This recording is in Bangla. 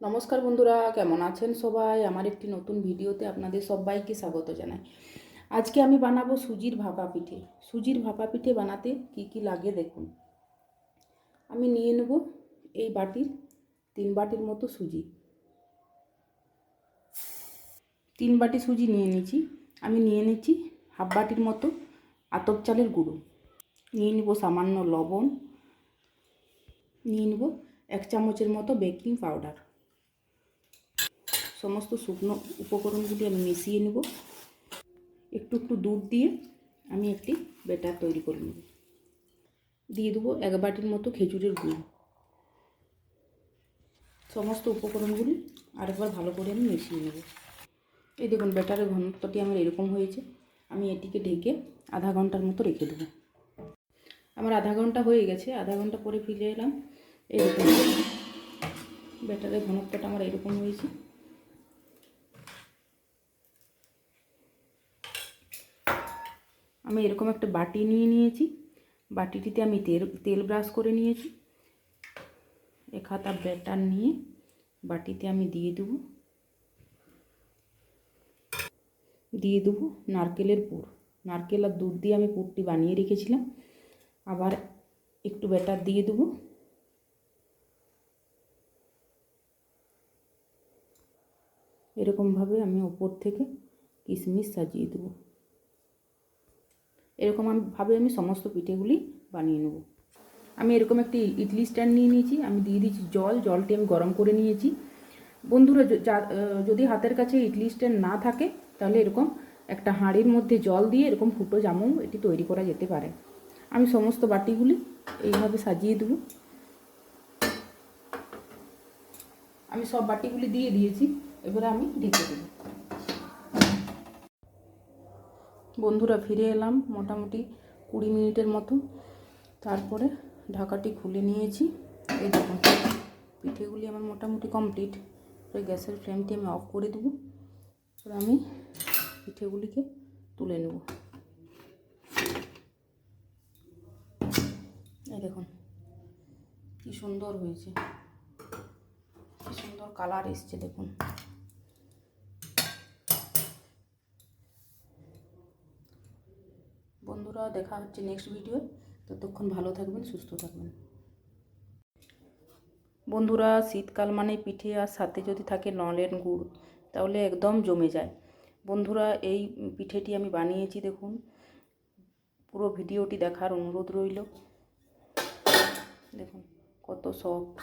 নমস্কার বন্ধুরা, কেমন আছেন সবাই? আমার একটি নতুন ভিডিওতে আপনাদের সবাইকে স্বাগত জানাই। আজকে আমি বানাবো সুজির ভাপা পিঠে। সুজির ভাপা পিঠে বানাতে কি কি লাগে দেখুন। আমি নিয়ে নেব এই বাটির, তিন বাটির মতো সুজি। তিন বাটি সুজি নিয়ে নিয়েছি। আমি নিয়ে নিচ্ছি হাফ বাটির মতো আতপ চালের গুঁড়ো। নিয়ে নিব সামান্য লবণ। নিয়ে নেব এক চামচের মতো বেকিং পাউডার। সমস্ত শুকনো উপকরণগুলি আমি মিশিয়ে নেব। একটু একটু দুধ দিয়ে আমি একটি ব্যাটার তৈরি করে নেব। দিয়ে দেবো এক বাটির মতো খেজুরের গুঁড়ো। সমস্ত উপকরণগুলি আরেকবার ভালো করে আমি মিশিয়ে নেব। এই দেখুন, ব্যাটারের ঘনত্বটি আমার এরকম হয়েছে। আমি এটিকে ঢেকে আধা ঘণ্টার মতো রেখে দেবো। আমার আধা ঘণ্টা হয়ে গেছে, আধা ঘণ্টা পরে ফিরে এলাম। এরকম ব্যাটারের ঘনত্বটা আমার এরকম হয়েছে। আমি এরকম একটা বাটি নিয়ে নিয়েছি। বাটিটিতে আমি তেল তেল ব্রাশ করে নিয়েছি। এক হাতা ব্যাটার নিয়ে বাটিতে আমি দিয়ে দেবো। দিয়ে দেবো নারকেলের পুর। নারকেল আর দুধ দিয়ে আমি পুরটি বানিয়ে রেখেছিলাম। আবার একটু ব্যাটার দিয়ে দেবো। এরকমভাবে আমি ওপর থেকে কিশমিশ সাজিয়ে দেবো। এরকম আমি ভাবে আমি সমস্ত পিঠেগুলি বানিয়ে নেব। আমি এরকম একটি ইডলি স্ট্যান্ড নিয়ে নিয়েছি, আমি দিয়ে দিয়েছি জল, জলটি আমি গরম করে নিয়েছি। বন্ধুরা যদি হাতের কাছে ইডলি স্ট্যান্ড না থাকে, তাহলে এরকম একটা হাঁড়ির মধ্যে জল দিয়ে এরকম ফুটো জামু এটি তৈরি করা যেতে পারে। আমি সমস্ত বাটিগুলি এইভাবে সাজিয়ে দেবো। আমি সব বাটিগুলি দিয়ে দিয়েছি, এবারে আমি ঢেকে দেবো। বন্ধুরা ফিরে এলাম মোটামুটি কুড়ি মিনিটের মতো। তারপরে ঢাকাটি খুলে নিয়েছি। এই দেখুন, পিঠেগুলি আমার মোটামুটি কমপ্লিট গ্যাসের ফ্লেমটি আমি অফ করে দেবো। এবার আমি পিঠেগুলিকে তুলে নেব। এই দেখুন, কি সুন্দর হয়েছে। কি সুন্দর কালার এসছে, দেখুন। বন্ধুরা, দেখা হচ্ছে নেক্সট ভিডিও ততক্ষণ ভালো থাকবেন, সুস্থ থাকবেন। বন্ধুরা, শীতকাল মানে পিঠে আর সাথে যদি থাকে নলেন গুড়, তাহলে একদম জমে যায়। বন্ধুরা, এই পিঠেটি আমি বানিয়েছি, দেখুন। পুরো ভিডিওটি দেখার অনুরোধ রইল। দেখুন, কত সফট